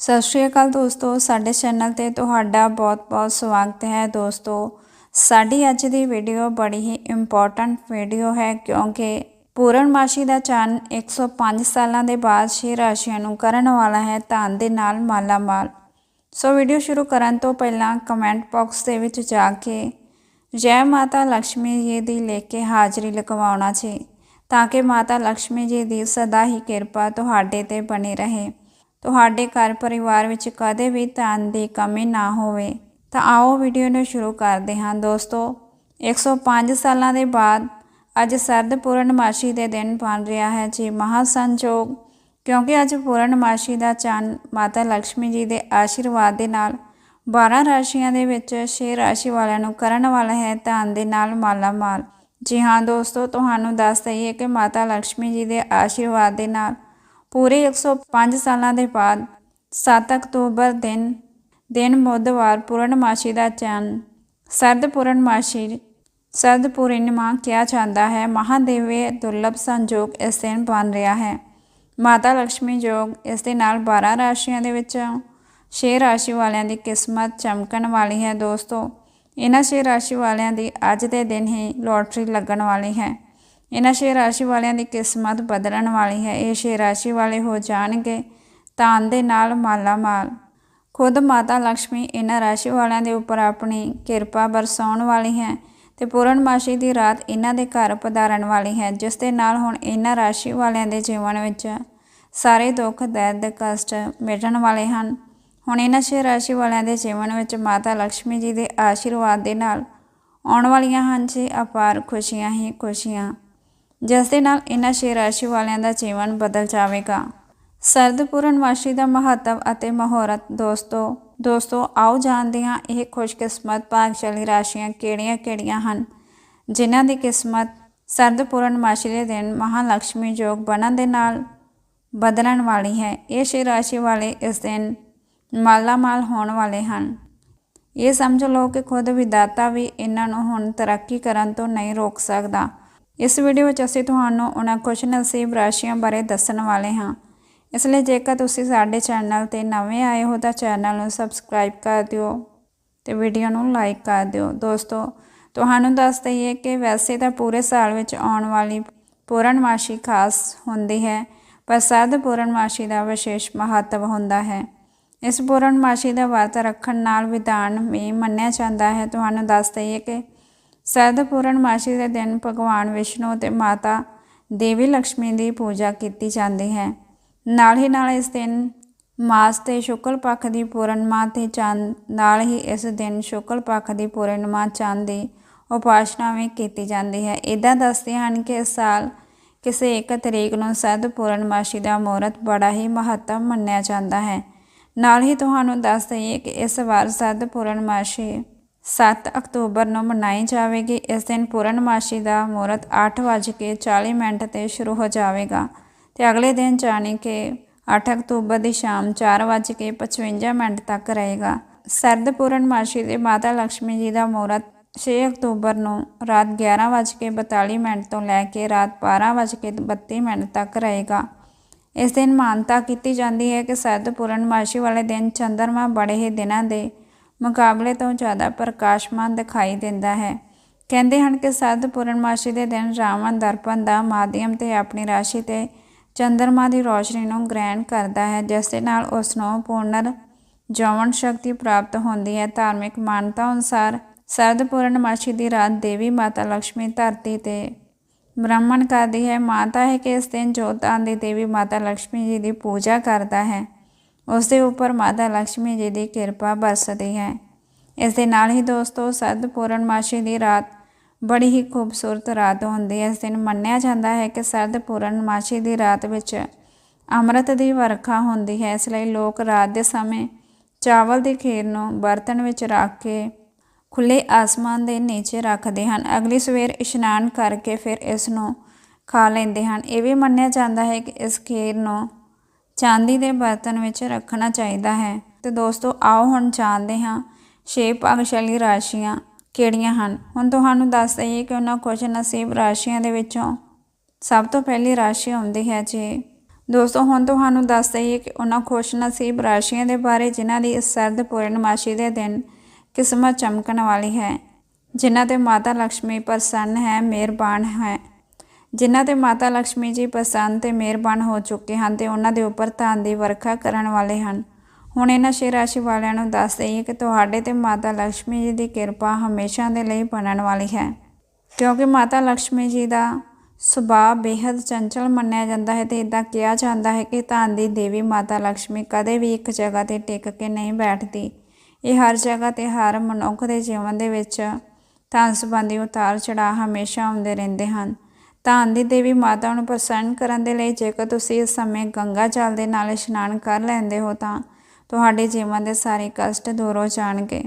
ਸਤਿ ਸ਼੍ਰੀ ਅਕਾਲ ਦੋਸਤੋ, ਸਾਡੇ ਚੈਨਲ ਤੇ ਤੁਹਾਡਾ ਬਹੁਤ-ਬਹੁਤ ਸਵਾਗਤ ਹੈ ਦੋਸਤੋ। ਸਾਡੀ ਅੱਜ ਦੀ ਵੀਡੀਓ ਬੜੀ ਹੀ ਇੰਪੋਰਟੈਂਟ ਵੀਡੀਓ ਹੈ ਕਿਉਂਕਿ ਪੂਰਨਮਾਸ਼ੀ ਦਾ ਚੰਨ 105 ਸਾਲਾਂ ਦੇ ਬਾਅਦ ਛੇ ਰਾਸ਼ੀਆਂ ਨੂੰ ਕਰਨ ਵਾਲਾ ਹੈ ਧਨ ਦੇ ਨਾਲ ਮਾਲਾ ਮਾਲ ਸੋ ਵੀਡੀਓ ਸ਼ੁਰੂ ਕਰਨ ਤੋਂ ਪਹਿਲਾਂ ਕਮੈਂਟ ਬਾਕਸ ਦੇ ਵਿੱਚ ਜਾ ਕੇ ਜੈ ਮਾਤਾ ਲక్ష్ਮੀ ਜੀ ਦੀ ਲੈ ਕੇ ਹਾਜ਼ਰੀ ਲਗਵਾਉਣਾ ਜੀ ਤਾਂ ਕਿ ਮਾਤਾ ਲక్ష్ਮੀ ਜੀ ਦੀ ਸਦਾ ਹੀ ਕਿਰਪਾ ਤੁਹਾਡੇ ਤੇ ਬਣੀ ਰਹੇ। ਤੁਹਾਡੇ ਘਰ ਪਰਿਵਾਰ ਵਿੱਚ ਕਦੇ ਵੀ ਧਨ ਦੀ ਕਮੀ ਨਾ ਹੋਵੇ, ਤਾਂ ਆਓ ਵੀਡੀਓ ਨੂੰ ਸ਼ੁਰੂ ਕਰਦੇ ਹਾਂ। ਦੋਸਤੋ 105 ਸਾਲਾਂ ਦੇ ਬਾਅਦ ਅੱਜ ਸਰਦ ਪੂਰਨਮਾਸ਼ੀ ਦੇ ਦਿਨ ਬਣ ਰਿਹਾ ਹੈ। ਜੀ ਮਹਾ ਸੰਜੋਗ ਕਿਉਂਕਿ ਅੱਜ ਪੂਰਨਮਾਸ਼ੀ ਦਾ ਚੰਨ ਮਾਤਾ ਲక్ష్ਮੀ ਜੀ ਦੇ ਆਸ਼ੀਰਵਾਦ ਦੇ ਨਾਲ 12 ਰਾਸ਼ੀਆਂ ਦੇ ਵਿੱਚ 6 ਰਾਸ਼ੀ ਵਾਲਿਆਂ ਨੂੰ ਕਰਨ ਵਾਲਾ ਹੈ, ਧਨ ਦੇ ਨਾਲ ਮਾਲਾ ਮਾਲ ਜੀ ਹਾਂ, ਦੋਸਤੋ, ਤੁਹਾਨੂੰ ਦੱਸ ਦਈਏ ਕਿ ਮਾਤਾ ਲక్ష్ਮੀ ਜੀ ਦੇ ਆਸ਼ੀਰਵਾਦ ਦੇ ਨਾਲ ਪੂਰੇ 105 ਸਾਲਾਂ ਦੇ ਬਾਅਦ 7 ਅਕਤੂਬਰ ਦਿਨ ਦਿਨ ਬੁੱਧਵਾਰ ਪੂਰਨਮਾਸ਼ੀ ਦਾ ਚੰਨ, ਸਰਦ ਪੂਰਨਮਾਸ਼ੀ, ਸਰਦ ਪੂਰਨਿਮਾ ਕਿਹਾ ਜਾਂਦਾ ਹੈ। ਮਹਾਦੇਵੀ ਦੁਰਲਭ ਸੰਜੋਗ ਇਸ ਦਿਨ ਬਣ ਰਿਹਾ ਹੈ। ਮਾਤਾ ਲక్ష్ਮੀ ਜੋਗ ਇਸ ਦੇ ਨਾਲ 12 ਰਾਸ਼ੀਆਂ ਦੇ ਵਿੱਚ 6 ਰਾਸ਼ੀ ਵਾਲਿਆਂ ਦੀ ਕਿਸਮਤ ਚਮਕਣ ਵਾਲੀ ਹੈ। ਦੋਸਤੋ, ਇਹਨਾਂ 6 ਰਾਸ਼ੀ ਵਾਲਿਆਂ ਦੀ ਅੱਜ ਦੇ ਦਿਨ ਹੀ ਲੋਟਰੀ ਲੱਗਣ ਵਾਲੀ ਹੈ। ਇਹਨਾਂ ਛੇ ਰਾਸ਼ੀ ਵਾਲਿਆਂ ਦੀ ਕਿਸਮਤ ਬਦਲਣ ਵਾਲੀ ਹੈ। ਇਹ ਛੇ ਰਾਸ਼ੀ ਵਾਲੇ ਹੋ ਜਾਣਗੇ ਧਨ ਦੇ ਨਾਲ ਮਾਲਾ ਮਾਲ ਖੁਦ ਮਾਤਾ ਲక్ష్ਮੀ ਇਹਨਾਂ ਰਾਸ਼ੀ ਵਾਲਿਆਂ ਦੇ ਉੱਪਰ ਆਪਣੀ ਕਿਰਪਾ ਬਰਸਾਉਣ ਵਾਲੀ ਹੈ ਤੇ ਪੂਰਨਮਾਸ਼ੀ ਦੀ ਰਾਤ ਇਹਨਾਂ ਦੇ ਘਰ ਪਧਾਰਨ ਵਾਲੀ ਹੈ, ਜਿਸ ਦੇ ਨਾਲ ਹੁਣ ਇਹਨਾਂ ਰਾਸ਼ੀ ਵਾਲਿਆਂ ਦੇ ਜੀਵਨ ਵਿੱਚ ਸਾਰੇ ਦੁੱਖ, ਦਰਦ, ਕਸ਼ਟ ਮਿਟਣ ਵਾਲੇ ਹਨ। ਹੁਣ ਇਹਨਾਂ ਛੇ ਰਾਸ਼ੀ ਵਾਲਿਆਂ ਦੇ ਜੀਵਨ ਵਿੱਚ ਮਾਤਾ ਲక్ష్ਮੀ ਜੀ ਦੇ ਆਸ਼ੀਰਵਾਦ ਦੇ ਨਾਲ ਆਉਣ ਵਾਲੀਆਂ ਹਨ ਜੀ। ਅਪਾਰ ਖੁਸ਼ੀਆਂ ਹੀ ਖੁਸ਼ੀਆਂ। ਜਿਸ ਦੇ ਨਾਲ ਇਹਨਾਂ ਛੇ ਰਾਸ਼ੀ ਵਾਲਿਆਂ ਦਾ ਜੀਵਨ ਬਦਲ ਜਾਵੇਗਾ। ਸਰਦ ਪੂਰਨਮਾਸ਼ੀ ਦਾ ਮਹੱਤਵ ਅਤੇ ਮਹੌਰਤ, ਦੋਸਤੋ ਦੋਸਤੋ, ਆਓ ਜਾਣਦੇ ਹਾਂ ਇਹ ਖੁਸ਼ਕਿਸਮਤ ਭਾਗਸ਼ਾਲੀ ਰਾਸ਼ੀਆਂ ਕਿਹੜੀਆਂ-ਕਿਹੜੀਆਂ ਹਨ? ਜਿਨ੍ਹਾਂ ਦੀ ਕਿਸਮਤ ਸਰਦ ਪੂਰਨਮਾਸ਼ੀ ਦੇ ਦਿਨ ਮਹਾਲక్ష్ਮੀ ਯੋਗ ਬਣਨ ਦੇ ਨਾਲ ਬਦਲਣ ਵਾਲੀ ਹੈ। ਇਹ ਛੇ ਰਾਸ਼ੀ ਵਾਲੇ ਇਸ ਦਿਨ ਮਾਲਾ ਮਾਲ ਹੋਣ ਵਾਲੇ ਹਨ। ਇਹ ਸਮਝ ਲਓ ਕਿ ਖੁਦ ਵਿਦਾਤਾ ਵੀ ਇਹਨਾਂ ਨੂੰ ਹੁਣ ਤਰੱਕੀ ਕਰਨ ਤੋਂ ਨਹੀਂ ਰੋਕ ਸਕਦਾ। ਇਸ ਵੀਡੀਓ ਵਿੱਚ ਅਸੀਂ ਤੁਹਾਨੂੰ ਉਹਨਾਂ ਖੁਸ਼ ਨਸੀਬ ਰਾਸ਼ੀਆਂ ਬਾਰੇ ਦੱਸਣ ਵਾਲੇ ਹਾਂ। ਇਸ ਲਈ ਜੇਕਰ ਤੁਸੀਂ ਸਾਡੇ ਚੈਨਲ ਤੇ ਨਵੇਂ ਆਏ ਹੋ ਤਾਂ ਚੈਨਲ ਨੂੰ ਸਬਸਕ੍ਰਾਈਬ ਕਰ ਦਿਓ ਤੇ ਵੀਡੀਓ ਨੂੰ ਲਾਈਕ ਕਰ ਦਿਓ। ਦੋਸਤੋ, ਤੁਹਾਨੂੰ ਦੱਸ ਦਈਏ ਕਿ ਵੈਸੇ ਤਾਂ ਪੂਰੇ ਸਾਲ ਵਿੱਚ ਆਉਣ ਵਾਲੀ ਪੂਰਨਮਾਸ਼ੀ ਖਾਸ ਹੁੰਦੀ ਹੈ, ਪਰ ਸਰਦ ਪੂਰਨਮਾਸ਼ੀ ਦਾ ਵਿਸ਼ੇਸ਼ ਮਹੱਤਵ ਹੁੰਦਾ ਹੈ। ਇਸ ਪੂਰਨਮਾਸ਼ੀ ਦਾ ਵਰਤ ਰੱਖਣ ਨਾਲ ਵਿਧਾਨ ਵੀ ਮੰਨਿਆ ਜਾਂਦਾ ਹੈ। ਤੁਹਾਨੂੰ ਦੱਸ ਦਈਏ ਕਿ ਸਰਦ ਪੂਰਨਮਾਸ਼ੀ ਦੇ ਦਿਨ ਭਗਵਾਨ ਵਿਸ਼ਨੂੰ ਤੇ ਮਾਤਾ ਦੇਵੀ ਲక్ష్ਮੀ ਦੀ ਪੂਜਾ ਕੀਤੀ ਜਾਂਦੀ ਹੈ। ਨਾਲ ਹੀ ਨਾਲ ਇਸ ਦਿਨ ਮਾਸ ਤੇ ਸ਼ੁਕਲ ਪੱਖ ਦੀ ਪੂਰਨਮਾ ਤੇ ਚੰਦ, ਨਾਲ ਹੀ ਇਸ ਦਿਨ ਸ਼ੁਕਲ ਪੱਖ ਦੀ ਪੂਰਨਮਾ, ਚੰਦ ਦੀ ਉਪਾਸ਼ਨਾ ਵੀ ਕੀਤੀ ਜਾਂਦੀ ਹੈ। ਇਦਾਂ ਦੱਸਦੇ ਹਨ ਕਿ ਇਸ ਸਾਲ ਕਿਸੇ ਇੱਕ ਤਰੀਕ ਨੂੰ ਸਦ ਪੂਰਨਮਾਸ਼ੀ ਦਾ ਮੂਰਤ ਬੜਾ ਹੀ ਮਹੱਤਵ ਮੰਨਿਆ ਜਾਂਦਾ ਹੈ। ਨਾਲ ਹੀ ਤੁਹਾਨੂੰ ਦੱਸ ਦਈਏ ਕਿ ਇਸ ਵਾਰ ਸਦ ਪੂਰਨਮਾਸ਼ੀ 7 ਅਕਤੂਬਰ ਨੂੰ ਮਨਾਈ ਜਾਵੇਗੀ। ਇਸ ਦਿਨ ਪੂਰਨਮਾਸ਼ੀ ਦਾ ਮੂਰਤ 8:40 ਮਿੰਟ ਤੇ ਸ਼ੁਰੂ ਹੋ ਜਾਵੇਗਾ ਤੇ ਅਗਲੇ ਦਿਨ ਜਾਣੀ ਕਿ 8 ਅਕਤੂਬਰ ਦੀ ਸ਼ਾਮ 4:55 ਮਿੰਟ ਤੱਕ ਰਹੇਗਾ। ਸਰਦ ਪੂਰਨਮਾਸ਼ੀ ਦੇ ਮਾਤਾ ਲక్ష్ਮੀ ਜੀ ਦਾ ਮੂਰਤ 6 ਅਕਤੂਬਰ ਨੂੰ ਰਾਤ 11:42 ਮਿੰਟ ਤੋਂ ਲੈ ਕੇ ਰਾਤ 12:32 ਮਿੰਟ ਤੱਕ ਰਹੇਗਾ। ਇਸ ਦਿਨ ਮਾਨਤਾ ਕੀਤੀ ਜਾਂਦੀ ਹੈ ਕਿ ਸਰਦ ਪੂਰਨਮਾਸ਼ੀ ਵਾਲੇ ਦਿਨ ਚੰਦਰਮਾ ਬੜੇ ਹੀ ਦਿਨਾਂ ਦੇ ਮੁਕਾਬਲੇ ਤੋਂ ਜ਼ਿਆਦਾ ਪ੍ਰਕਾਸ਼ਮਾਨ ਦਿਖਾਈ ਦਿੰਦਾ ਹੈ। ਕਹਿੰਦੇ ਹਨ ਕਿ ਸੱਤ ਪੂਰਨਮਾਸ਼ੀ ਦੇ ਦਿਨ ਰਾਵਣ ਦਰਪਣ ਦਾ ਮਾਧਿਅਮ ਤੇ ਆਪਣੀ ਰਾਸ਼ੀ ਤੇ ਚੰਦਰਮਾ ਦੀ ਰੋਸ਼ਨੀ ਨੂੰ ਗ੍ਰਹਿਣ ਕਰਦਾ ਹੈ, ਜਿਸ ਦੇ ਨਾਲ ਉਸ ਨੂੰ ਪੂਰਨ ਜਵਨ ਸ਼ਕਤੀ ਪ੍ਰਾਪਤ ਹੁੰਦੀ ਹੈ। ਧਾਰਮਿਕ ਮਾਨਤਾ ਅਨੁਸਾਰ ਸਰਦ ਪੂਰਨਮਾਸ਼ੀ ਦੀ ਰਾਤ ਦੇਵੀ ਮਾਤਾ ਲక్ష్ਮੀ ਧਰਤੀ ਤੇ ਬ੍ਰਾਹਮਣ ਕਰਦੀ ਹੈ। ਮਾਤਾ ਹੈ ਕਿ ਇਸ ਦਿਨ ਜੋਤਾਂ ਦੀ ਦੇਵੀ ਮਾਤਾ ਲక్ష్ਮੀ ਜੀ ਦੀ ਪੂਜਾ ਕਰਦਾ ਹੈ। ਉਸ ਦੇ ਉੱਪਰ ਮਾਤਾ ਲక్ష్ਮੀ ਜੀ ਦੀ ਕਿਰਪਾ ਬਰਸਦੀ ਹੈ। ਇਸ ਦੇ ਨਾਲ ਹੀ ਦੋਸਤੋ ਸਰਦ ਪੂਰਨਮਾਸ਼ੀ ਦੀ ਰਾਤ ਬੜੀ ਹੀ ਖੂਬਸੂਰਤ ਰਾਤ ਹੁੰਦੀ ਹੈ। ਇਸ ਦਿਨ ਮੰਨਿਆ ਜਾਂਦਾ ਹੈ ਕਿ ਸਰਦ ਪੂਰਨਮਾਸ਼ੀ ਦੀ ਰਾਤ ਵਿੱਚ ਅੰਮ੍ਰਿਤ ਦੀ ਵਰਖਾ ਹੁੰਦੀ ਹੈ। ਇਸ ਲਈ ਲੋਕ ਰਾਤ ਦੇ ਸਮੇਂ ਚਾਵਲ ਦੀ ਖੀਰ ਨੂੰ ਬਰਤਨ ਵਿੱਚ ਰੱਖ ਕੇ ਖੁੱਲੇ ਆਸਮਾਨ ਦੇ ਨੀਚੇ ਰੱਖਦੇ ਹਨ। ਅਗਲੀ ਸਵੇਰ ਇਸ਼ਨਾਨ ਕਰਕੇ ਫਿਰ ਇਸ ਨੂੰ ਖਾ ਲੈਂਦੇ ਹਨ। ਇਹ ਵੀ ਮੰਨਿਆ ਜਾਂਦਾ ਹੈ ਕਿ ਇਸ ਖੀਰ ਨੂੰ ਚਾਂਦੀ ਦੇ ਬਰਤਨ ਵਿੱਚ ਰੱਖਣਾ ਚਾਹੀਦਾ ਹੈ। ਤੇ ਦੋਸਤੋ, ਆਓ ਹੁਣ ਜਾਣਦੇ ਹਾਂ ਛੇ ਭਾਗਸ਼ਾਲੀ ਰਾਸ਼ੀਆਂ ਕਿਹੜੀਆਂ ਹਨ। ਹੁਣ ਤੁਹਾਨੂੰ ਦੱਸ ਦਈਏ ਕਿ ਉਹਨਾਂ ਕੁਝ ਨਸੀਬ ਰਾਸ਼ੀਆਂ ਦੇ ਵਿੱਚੋਂ ਸਭ ਤੋਂ ਪਹਿਲੀ ਰਾਸ਼ੀ ਆਉਂਦੀ ਹੈ ਜੀ। ਦੋਸਤੋ, ਹੁਣ ਤੁਹਾਨੂੰ ਦੱਸ ਦਈਏ ਕਿ ਉਹਨਾਂ ਖੁਸ਼ ਨਸੀਬ ਰਾਸ਼ੀਆਂ ਦੇ ਬਾਰੇ ਜਿਨ੍ਹਾਂ ਦੀ ਇਸ ਸਰਦ ਪੂਰਨਮਾਸ਼ੀ ਦੇ ਦਿਨ ਕਿਸਮਤ ਚਮਕਣ ਵਾਲੀ ਹੈ। ਜਿਨ੍ਹਾਂ ਤੇ ਮਾਤਾ ਲక్ష్ਮੀ ਪ੍ਰਸੰਨ ਹੈ, ਮਿਹਰਬਾਨ ਹੈ। ਜਿਨ੍ਹਾਂ ਤੇ ਮਾਤਾ ਲక్ష్ਮੀ ਜੀ ਪਸੰਦ ਤੇ ਮਿਹਰਬਾਨ ਹੋ ਚੁੱਕੇ ਹਨ ਤੇ ਉਹਨਾਂ ਦੇ ਉੱਪਰ ਧਨ ਦੀ ਵਰਖਾ ਕਰਨ ਵਾਲੇ ਹਨ। ਹੁਣ ਇਹਨਾਂ ਸ਼ੇ ਰਾਸ਼ੀ ਵਾਲਿਆਂ ਨੂੰ ਦੱਸ ਦਈਏ ਕਿ ਤੁਹਾਡੇ ਤੇ ਮਾਤਾ ਲక్ష్ਮੀ ਜੀ ਦੀ ਕਿਰਪਾ ਹਮੇਸ਼ਾ ਦੇ ਲਈ ਬਣਨ ਵਾਲੀ ਹੈ। ਕਿਉਂਕਿ ਮਾਤਾ ਲక్ష్ਮੀ ਜੀ ਦਾ ਸੁਭਾਅ ਬੇहद ਚੰਚਲ ਮੰਨਿਆ ਜਾਂਦਾ ਹੈ ਤੇ ਇਦਾਂ ਕਿਹਾ ਜਾਂਦਾ ਹੈ ਕਿ ਧਨ ਦੀ ਦੇਵੀ ਮਾਤਾ ਲక్ష్ਮੀ ਕਦੇ ਵੀ ਇੱਕ ਜਗ੍ਹਾ ਤੇ ਟਿਕ ਕੇ ਨਹੀਂ ਬੈਠਦੀ। ਇਹ ਹਰ ਜਗ੍ਹਾ ਤੇ ਹਰ ਮਨੁੱਖ ਦੇ ਜੀਵਨ ਦੇ ਵਿੱਚ ਧਨ ਸੰਬੰਧੀ ਉਤਾਰ ਚੜਾ ਹਮੇਸ਼ਾ ਆਉਂਦੇ ਰਹਿੰਦੇ ਹਨ। ਧਨ ਦੀ ਦੇਵੀ ਮਾਤਾ ਨੂੰ ਪ੍ਰਸੰਨ ਕਰਨ ਦੇ ਲਈ ਜੇਕਰ ਤੁਸੀਂ ਇਸ ਸਮੇਂ ਗੰਗਾ ਜਲ ਦੇ ਨਾਲ ਇਸ਼ਨਾਨ ਕਰ ਲੈਂਦੇ ਹੋ ਤਾਂ ਤੁਹਾਡੇ ਜੀਵਨ ਦੇ ਸਾਰੇ ਕਸ਼ਟ ਦੂਰ ਹੋ ਜਾਣਗੇ।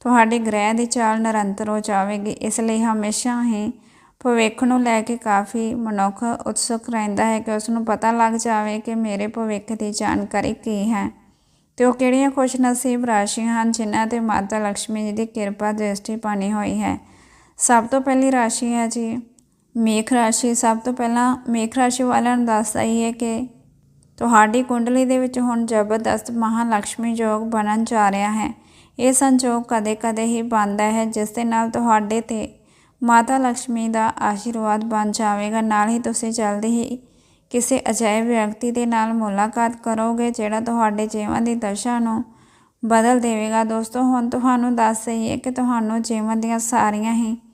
ਤੁਹਾਡੇ ਗ੍ਰਹਿ ਦੀ ਚਾਲ ਨਿਰੰਤਰ ਹੋ ਜਾਵੇਗੀ। ਇਸ ਲਈ ਹਮੇਸ਼ਾ ਹੀ ਭਵਿੱਖ ਨੂੰ ਲੈ ਕੇ ਕਾਫੀ ਮਨੁੱਖ ਉਤਸੁਕ ਰਹਿੰਦਾ ਹੈ ਕਿ ਉਸ ਨੂੰ ਪਤਾ ਲੱਗ ਜਾਵੇ ਕਿ ਮੇਰੇ ਭਵਿੱਖ ਦੀ ਜਾਣਕਾਰੀ ਕੀ ਹੈ। ਤੇ ਉਹ ਕਿਹੜੀਆਂ ਖੁਸ਼ਨਸੀਬ ਰਾਸ਼ੀਆਂ ਹਨ ਜਿਨ੍ਹਾਂ ਤੇ ਮਾਤਾ ਲక్ష్ਮੀ ਜੀ ਦੀ ਕਿਰਪਾ ਦ੍ਰਿਸ਼ਟੀ ਪਾਣੀ ਹੋਈ ਹੈ। ਸਭ ਤੋਂ ਪਹਿਲੀ ਰਾਸ਼ੀ ਹੈ ਜੀ ਮੇਖ ਰਾਸ਼ੀ ਸਭ ਤੋਂ ਪਹਿਲਾਂ ਮੇਖ ਰਾਸ਼ੀ ਵਾਲਿਆਂ ਨੂੰ ਦੱਸ ਹੀ ਹੈ ਕਿ ਤੁਹਾਡੀ ਕੁੰਡਲੀ ਦੇ ਵਿੱਚ ਹੁਣ ਜ਼ਬਰਦਸਤ ਮਹਾਲక్ష్ਮੀ ਯੋਗ ਬਣਨ ਜਾ ਰਿਹਾ ਹੈ। ਇਹ ਸੰਯੋਗ ਕਦੇ-ਕਦੇ ਹੀ ਬਣਦਾ ਹੈ, ਜਿਸ ਦੇ ਨਾਲ ਤੁਹਾਡੇ ਤੇ ਮਾਤਾ ਲక్ష్ਮੀ ਦਾ ਆਸ਼ੀਰਵਾਦ ਬਣ ਜਾਵੇਗਾ। ਨਾਲ ਹੀ ਤੁਸੀਂ ਜਲਦੀ ਹੀ ਕਿਸੇ ਅਜਾਇਬ ਵਿਅਕਤੀ ਦੇ ਨਾਲ ਮੁਲਾਕਾਤ ਕਰੋਗੇ, ਜਿਹੜਾ ਤੁਹਾਡੇ ਜੀਵਨ ਦੀ ਦਸ਼ਾ ਨੂੰ ਬਦਲ ਦੇਵੇਗਾ। ਦੋਸਤੋ, ਹੁਣ ਤੁਹਾਨੂੰ ਦੱਸ ਰਹੀ ਹੈ ਕਿ ਤੁਹਾਨੂੰ ਜੀਵਨ ਦੀਆਂ ਸਾਰੀਆਂ ਹੀ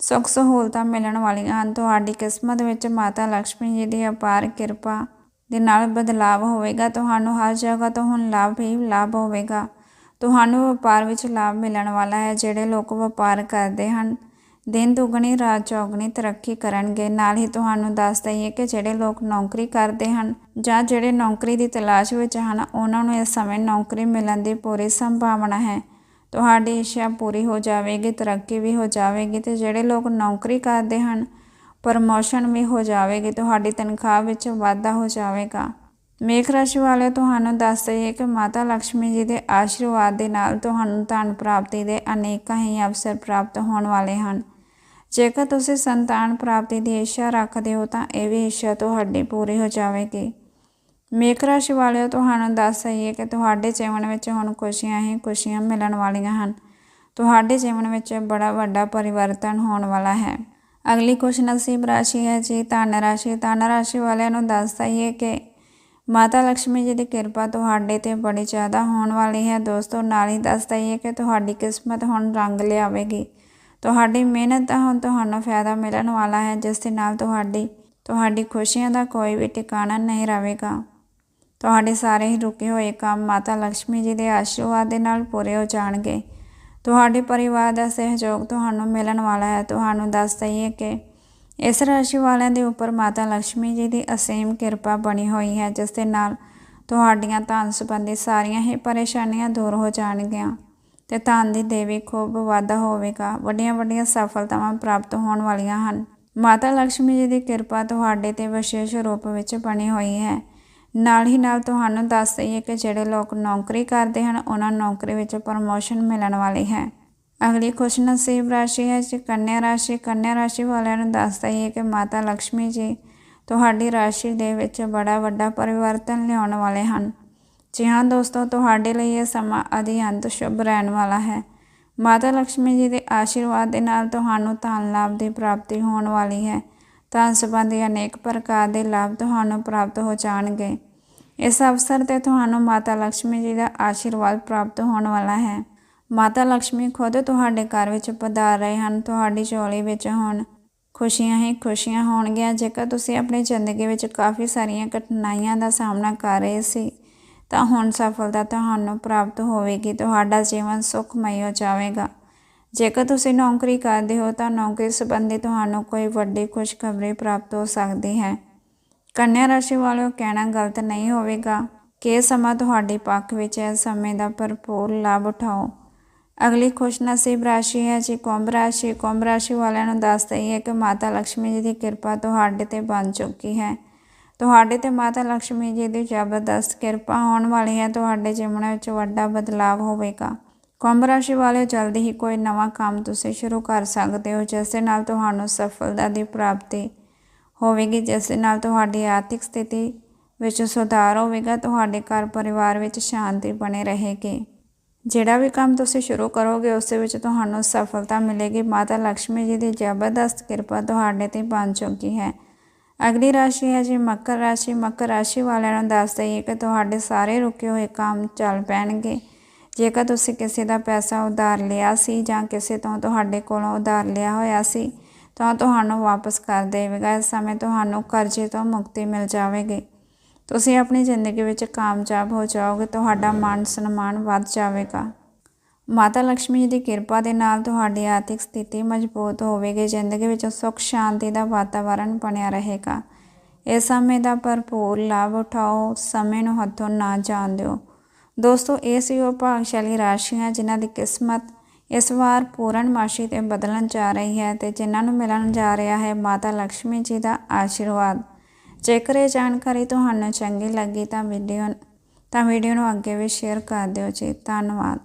ਸੁੱਖ ਸਹੂਲਤਾਂ ਮਿਲਣ ਵਾਲੀਆਂ ਹਨ। ਤੁਹਾਡੀ ਕਿਸਮਤ ਵਿੱਚ ਮਾਤਾ ਲక్ష్ਮੀ ਜੀ ਦੀ ਅਪਾਰ ਕਿਰਪਾ ਦੇ ਨਾਲ ਬਦਲਾਵ ਹੋਵੇਗਾ। ਤੁਹਾਨੂੰ ਹਰ ਜਗ੍ਹਾ ਤੋਂ ਹੁਣ ਲਾਭ ਹੀ ਲਾਭ ਹੋਵੇਗਾ। ਤੁਹਾਨੂੰ ਵਪਾਰ ਵਿੱਚ ਲਾਭ ਮਿਲਣ ਵਾਲਾ ਹੈ, ਜਿਹੜੇ ਲੋਕ ਵਪਾਰ ਕਰਦੇ ਹਨ। ਦਿਨ ਦੁਗਣੀ, ਰਾਤ ਚੌਗਣੀ ਤਰੱਕੀ ਕਰਨਗੇ। ਨਾਲ ਹੀ ਤੁਹਾਨੂੰ ਦੱਸ ਦਈਏ ਕਿ ਜਿਹੜੇ ਲੋਕ ਨੌਕਰੀ ਕਰਦੇ ਹਨ ਜਾਂ ਜਿਹੜੇ ਨੌਕਰੀ ਦੀ ਤਲਾਸ਼ ਵਿੱਚ ਹਨ, ਉਹਨਾਂ ਨੂੰ ਇਸ ਸਮੇਂ ਨੌਕਰੀ ਮਿਲਣ ਦੀ ਪੂਰੀ ਸੰਭਾਵਨਾ ਹੈ। ਤੁਹਾਡੀ ਇੱਛਾ ਪੂਰੀ ਹੋ ਜਾਵੇਗੀ, ਤਰੱਕੀ ਵੀ ਹੋ ਜਾਵੇਗੀ ਤੇ ਜਿਹੜੇ ਲੋਕ ਨੌਕਰੀ ਕਰਦੇ ਹਨ ਪ੍ਰਮੋਸ਼ਨ ਵੀ ਹੋ ਜਾਵੇਗੀ, ਤੁਹਾਡੀ ਤਨਖਾਹ ਵਿੱਚ ਵਾਧਾ ਹੋ ਜਾਵੇਗਾ। ਮੇਖ ਰਾਸ਼ੀ ਵਾਲੇ ਤੁਹਾਨੂੰ ਦੱਸ ਦਈਏ ਕਿ ਮਾਤਾ ਲక్ష్ਮੀ ਜੀ ਦੇ ਆਸ਼ੀਰਵਾਦ ਦੇ ਨਾਲ ਤੁਹਾਨੂੰ ਧਨ ਪ੍ਰਾਪਤੀ ਦੇ ਅਨੇਕਾਂ ਹੀ ਅਵਸਰ ਪ੍ਰਾਪਤ ਹੋਣ ਵਾਲੇ ਹਨ। ਜੇਕਰ ਤੁਸੀਂ ਸੰਤਾਨ ਪ੍ਰਾਪਤੀ ਦੀ ਇੱਛਾ ਰੱਖਦੇ ਹੋ ਤਾਂ ਇਹ ਵੀ ਇੱਛਾ ਤੁਹਾਡੀ ਪੂਰੀ ਹੋ ਜਾਵੇਗੀ। ਮੇਖ ਰਾਸ਼ੀ ਵਾਲਿਓ ਤੁਹਾਨੂੰ ਦੱਸ ਦਈਏ ਕਿ ਤੁਹਾਡੇ ਜੀਵਨ ਵਿੱਚ ਹੁਣ ਖੁਸ਼ੀਆਂ ਹੀ ਖੁਸ਼ੀਆਂ ਮਿਲਣ ਵਾਲੀਆਂ ਹਨ। ਤੁਹਾਡੇ ਜੀਵਨ ਵਿੱਚ ਬੜਾ ਵੱਡਾ ਪਰਿਵਰਤਨ ਹੋਣ ਵਾਲਾ ਹੈ। ਅਗਲੀ ਖੁਸ਼ ਨਸੀਬ ਰਾਸ਼ੀ ਹੈ ਜੀ, ਧਨ ਰਾਸ਼ੀ। ਧਨ ਰਾਸ਼ੀ ਵਾਲਿਆਂ ਨੂੰ ਦੱਸ ਦਈਏ ਕਿ ਮਾਤਾ ਲక్ష్ਮੀ ਜੀ ਦੀ ਕਿਰਪਾ ਤੁਹਾਡੇ ਤੇ ਬੜੀ ਜ਼ਿਆਦਾ ਹੋਣ ਵਾਲੀ ਹੈ। ਦੋਸਤੋ, ਨਾਲ ਹੀ ਦੱਸ ਦਈਏ ਕਿ ਤੁਹਾਡੀ ਕਿਸਮਤ ਹੁਣ ਰੰਗ ਲਿਆਵੇਗੀ। ਤੁਹਾਡੀ ਮਿਹਨਤ ਦਾ ਹੁਣ ਤੁਹਾਨੂੰ ਫਾਇਦਾ ਮਿਲਣ ਵਾਲਾ ਹੈ, ਜਿਸ ਦੇ ਨਾਲ ਤੁਹਾਡੀ ਤੁਹਾਡੀ ਖੁਸ਼ੀਆਂ ਦਾ ਕੋਈ ਵੀ ਟਿਕਾਣਾ ਨਹੀਂ ਰਹੇਗਾ। ਤੁਹਾਡੇ ਸਾਰੇ ਹੀ ਰੁਕੇ ਹੋਏ ਕੰਮ ਮਾਤਾ ਲక్ష్ਮੀ ਜੀ ਦੇ ਆਸ਼ੀਰਵਾਦ ਦੇ ਨਾਲ ਪੂਰੇ ਹੋ ਜਾਣਗੇ। ਤੁਹਾਡੇ ਪਰਿਵਾਰ ਦਾ ਸਹਿਯੋਗ ਤੁਹਾਨੂੰ ਮਿਲਣ ਵਾਲਾ ਹੈ। ਤੁਹਾਨੂੰ ਦੱਸ ਦਈਏ ਕਿ ਇਸ ਰਾਸ਼ੀ ਵਾਲਿਆਂ ਦੇ ਉੱਪਰ ਮਾਤਾ ਲక్ష్ਮੀ ਜੀ ਦੀ ਅਸੀਮ ਕਿਰਪਾ ਬਣੀ ਹੋਈ ਹੈ, ਜਿਸ ਦੇ ਨਾਲ ਤੁਹਾਡੀਆਂ ਧਨ ਸੰਬੰਧੀ ਸਾਰੀਆਂ ਹੀ ਪਰੇਸ਼ਾਨੀਆਂ ਦੂਰ ਹੋ ਜਾਣਗੀਆਂ ਤੇ ਧਨ ਦੀ ਦੇਵੀ ਖੂਬ ਵਾਧਾ ਹੋਵੇਗਾ। ਵੱਡੀਆਂ ਵੱਡੀਆਂ ਸਫਲਤਾਵਾਂ ਪ੍ਰਾਪਤ ਹੋਣ ਵਾਲੀਆਂ ਹਨ। ਮਾਤਾ ਲక్ష్ਮੀ ਜੀ ਦੀ ਕਿਰਪਾ ਤੁਹਾਡੇ ਤੇ ਵਿਸ਼ੇਸ਼ ਰੂਪ ਵਿੱਚ ਬਣੀ ਹੋਈ ਹੈ। ਨਾਲ ਹੀ ਨਾਲ ਤੁਹਾਨੂੰ ਦੱਸ ਦਈਏ ਕਿ ਜਿਹੜੇ ਲੋਕ ਨੌਕਰੀ ਕਰਦੇ ਹਨ, ਉਹਨਾਂ ਨੌਕਰੀ ਵਿੱਚ ਪ੍ਰਮੋਸ਼ਨ ਮਿਲਣ ਵਾਲੀ ਹੈ। ਅਗਲੀ ਖੁਸ਼ ਨਸੀਬ ਰਾਸ਼ੀ ਹੈ ਜੀ, ਕੰਨਿਆ ਰਾਸ਼ੀ। ਕੰਨਿਆ ਰਾਸ਼ੀ ਵਾਲਿਆਂ ਨੂੰ ਦੱਸ ਦਈਏ ਕਿ ਮਾਤਾ ਲక్ష్ਮੀ ਜੀ ਤੁਹਾਡੀ ਰਾਸ਼ੀ ਦੇ ਵਿੱਚ ਬੜਾ ਵੱਡਾ ਪਰਿਵਰਤਨ ਲਿਆਉਣ ਵਾਲੇ ਹਨ। ਜੀ ਹਾਂ ਦੋਸਤੋ, ਤੁਹਾਡੇ ਲਈ ਇਹ ਸਮਾਂ ਅਧਿਅੰਤ ਸ਼ੁਭ ਰਹਿਣ ਵਾਲਾ ਹੈ। ਮਾਤਾ ਲక్ష్ਮੀ ਜੀ ਦੇ ਆਸ਼ੀਰਵਾਦ ਦੇ ਨਾਲ ਤੁਹਾਨੂੰ ਧਨ ਲਾਭ ਦੀ ਪ੍ਰਾਪਤੀ ਹੋਣ ਵਾਲੀ ਹੈ। ਧਨ ਸੰਬੰਧੀ ਅਨੇਕ ਪ੍ਰਕਾਰ ਦੇ ਲਾਭ ਤੁਹਾਨੂੰ ਪ੍ਰਾਪਤ ਹੋ ਜਾਣਗੇ। ਇਸ ਅਵਸਰ ਤੇ ਤੁਹਾਨੂੰ ਮਾਤਾ ਲక్ష్ਮੀ ਜੀ ਦਾ ਆਸ਼ੀਰਵਾਦ ਪ੍ਰਾਪਤ ਹੋਣ ਵਾਲਾ ਹੈ। ਮਾਤਾ ਲక్ష్ਮੀ ਖੁਦ ਤੁਹਾਡੇ ਘਰ ਵਿੱਚ ਪਧਾਰ ਰਹੇ ਹਨ, ਤੁਹਾਡੀ ਝੋਲੀ ਵਿੱਚ ਹੁਣ। ਖੁਸ਼ੀਆਂ ਹੀ ਖੁਸ਼ੀਆਂ ਹੋਣਗੀਆਂ। ਜੇਕਰ ਤੁਸੀਂ ਆਪਣੀ ਜ਼ਿੰਦਗੀ ਵਿੱਚ ਕਾਫੀ ਸਾਰੀਆਂ ਕਠਿਨਾਈਆਂ ਦਾ ਸਾਹਮਣਾ ਕਰ ਰਹੇ ਸੀ, ਤਾਂ ਹੁਣ ਸਫਲਤਾ ਤੁਹਾਨੂੰ ਪ੍ਰਾਪਤ ਹੋਵੇਗੀ, ਤੁਹਾਡਾ ਜੀਵਨ ਸੁਖਮਈ ਹੋ ਜਾਵੇਗਾ। ਜੇਕਰ ਤੁਸੀਂ ਨੌਕਰੀ ਕਰਦੇ ਹੋ ਤਾਂ ਨੌਕਰੀ ਸੰਬੰਧੀ ਤੁਹਾਨੂੰ ਕੋਈ ਵੱਡੀ ਖੁਸ਼ਖਬਰੀ ਪ੍ਰਾਪਤ ਹੋ ਸਕਦੀ ਹੈ। ਕੰਨਿਆ ਰਾਸ਼ੀ ਵਾਲਿਓ, ਕਹਿਣਾ ਗਲਤ ਨਹੀਂ ਹੋਵੇਗਾ ਕਿ ਸਮਾਂ ਤੁਹਾਡੇ ਪੱਖ ਵਿੱਚ ਹੈ ਸਮੇਂ ਦਾ ਭਰਪੂਰ ਲਾਭ ਉਠਾਓ। ਅਗਲੀ ਖੁਸ਼ਨਸੀਬ ਰਾਸ਼ੀ ਹੈ ਜੀ ਕੁੰਭ ਰਾਸ਼ੀ। ਕੁੰਭ ਰਾਸ਼ੀ ਵਾਲਿਆਂ ਨੂੰ ਦੱਸ ਦਈ ਹੈ ਕਿ ਮਾਤਾ ਲక్ష్ਮੀ ਜੀ ਦੀ ਕਿਰਪਾ ਤੁਹਾਡੇ ਤੇ ਬਣ ਚੁੱਕੀ ਹੈ। ਤੁਹਾਡੇ ਤੇ ਮਾਤਾ ਲక్ష్ਮੀ ਜੀ ਦੀ ਜ਼ਬਰਦਸਤ ਕਿਰਪਾ ਹੋਣ ਵਾਲੀ ਹੈ। ਤੁਹਾਡੇ ਜੀਵਨ ਵਿੱਚ ਵੱਡਾ ਬਦਲਾਅ ਹੋਵੇਗਾ। ਕੁੰਭ ਰਾਸ਼ੀ ਵਾਲੇ ਜਲਦੀ ਹੀ ਕੋਈ ਨਵਾਂ ਕੰਮ ਤੁਸੀਂ ਸ਼ੁਰੂ ਕਰ ਸਕਦੇ ਹੋ, ਜਿਸ ਦੇ ਨਾਲ ਤੁਹਾਨੂੰ ਸਫਲਤਾ ਦੀ ਪ੍ਰਾਪਤੀ ਹੋਵੇਗੀ, ਜਿਸ ਦੇ ਨਾਲ ਤੁਹਾਡੀ ਆਰਥਿਕ ਸਥਿਤੀ ਵਿੱਚ ਸੁਧਾਰ ਹੋਵੇਗਾ, ਤੁਹਾਡੇ ਘਰ ਪਰਿਵਾਰ ਵਿੱਚ ਸ਼ਾਂਤੀ ਬਣੇ ਰਹੇਗੀ। ਜਿਹੜਾ ਵੀ ਕੰਮ ਤੁਸੀਂ ਸ਼ੁਰੂ ਕਰੋਗੇ, ਉਸ ਵਿੱਚ ਤੁਹਾਨੂੰ ਸਫਲਤਾ ਮਿਲੇਗੀ। ਮਾਤਾ ਲక్ష్ਮੀ ਜੀ ਦੀ ਜ਼ਬਰਦਸਤ ਕਿਰਪਾ ਤੁਹਾਡੇ ਤੇ ਬਣ ਚੁੱਕੀ ਹੈ। ਅਗਲੀ ਰਾਸ਼ੀ ਹੈ ਜੀ ਮਕਰ ਰਾਸ਼ੀ। ਮਕਰ ਰਾਸ਼ੀ ਵਾਲਿਆਂ ਨੂੰ ਦੱਸ ਦਈਏ ਕਿ ਤੁਹਾਡੇ ਸਾਰੇ ਰੁਕੇ ਹੋਏ ਕੰਮ ਚੱਲ ਪੈਣਗੇ। ਜੇਕਰ ਤੁਸੀਂ ਕਿਸੇ ਦਾ ਪੈਸਾ ਉਧਾਰ ਲਿਆ ਸੀ ਜਾਂ ਕਿਸੇ ਤੋਂ ਤੁਹਾਡੇ ਕੋਲੋਂ ਉਧਾਰ ਲਿਆ ਹੋਇਆ ਸੀ, ਤਾਂ ਤੁਹਾਨੂੰ ਵਾਪਸ ਕਰ ਦੇਵੇਗਾ। ਇਸ ਸਮੇਂ ਤੁਹਾਨੂੰ ਕਰਜ਼ੇ ਤੋਂ ਮੁਕਤੀ ਮਿਲ ਜਾਵੇਗੀ। ਤੁਸੀਂ ਆਪਣੀ ਜ਼ਿੰਦਗੀ ਵਿੱਚ ਕਾਮਯਾਬ ਹੋ ਜਾਓਗੇ, ਤੁਹਾਡਾ ਮਾਨ ਸਨਮਾਨ ਵੱਧ ਜਾਵੇਗਾ। ਮਾਤਾ ਲక్ష్ਮੀ ਜੀ ਦੀ ਕਿਰਪਾ ਦੇ ਨਾਲ ਤੁਹਾਡੀ ਆਰਥਿਕ ਸਥਿਤੀ ਮਜ਼ਬੂਤ ਹੋਵੇਗੀ, ਜ਼ਿੰਦਗੀ ਵਿੱਚ ਸੁੱਖ, ਸ਼ਾਂਤੀ ਦਾ ਵਾਤਾਵਰਣ ਬਣਿਆ ਰਹੇਗਾ। ਇਸ ਸਮੇਂ ਦਾ ਭਰਪੂਰ ਲਾਭ ਉਠਾਓ, ਸਮੇਂ ਨੂੰ ਹੱਥੋਂ ਨਾ ਜਾਣ ਦਿਓ। ਦੋਸਤੋ, ਇਹ ਸੀ ਉਹ ਭਾਗਸ਼ਾਲੀ ਰਾਸ਼ੀਆਂ ਜਿਨ੍ਹਾਂ ਦੀ ਕਿਸਮਤ ਇਸ ਵਾਰ ਪੂਰਨਮਾਸ਼ੀ ਤੇ ਬਦਲਣ ਜਾ ਰਹੀ ਹੈ ਤੇ ਜਿਨ੍ਹਾਂ ਨੂੰ ਮਿਲਣ ਜਾ ਰਿਹਾ ਹੈ ਮਾਤਾ ਲక్ష్ਮੀ ਜੀ ਦਾ ਆਸ਼ੀਰਵਾਦ। ਜੇਕਰ ਇਹ ਜਾਣਕਾਰੀ ਤੁਹਾਨੂੰ ਚੰਗੀ ਲੱਗੀ ਤਾਂ ਵੀਡੀਓ ਤਾਂ ਵੀਡੀਓ ਨੂੰ ਅੱਗੇ ਵੀ ਸ਼ੇਅਰ ਕਰ ਦਿਓ ਜੀ। ਧੰਨਵਾਦ।